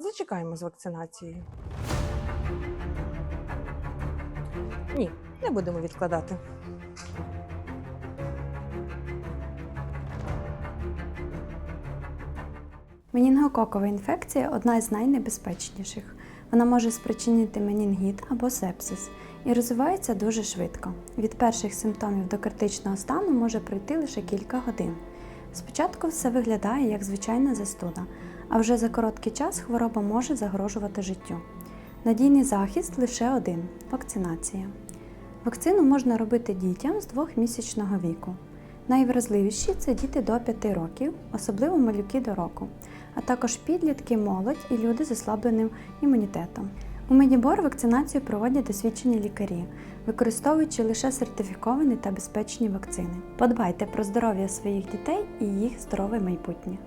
Зачекаємо з вакцинацією. Ні, не будемо відкладати. Менінгококова інфекція одна із найнебезпечніших. Вона може спричинити менінгіт або сепсис і розвивається дуже швидко. Від перших симптомів до критичного стану може пройти лише кілька годин. Спочатку все виглядає як звичайна застуда, а вже за короткий час хвороба може загрожувати життю. Надійний захист лише один вакцинація. Вакцину можна робити дітям з двохмісячного віку. Найвразливіші це діти до 5 років, особливо малюки до року, а також підлітки, молодь і люди з ослабленим імунітетом. У Медібор вакцинацію проводять досвідчені лікарі, використовуючи лише сертифіковані та безпечні вакцини. Подбайте про здоров'я своїх дітей і їх здорове майбутнє.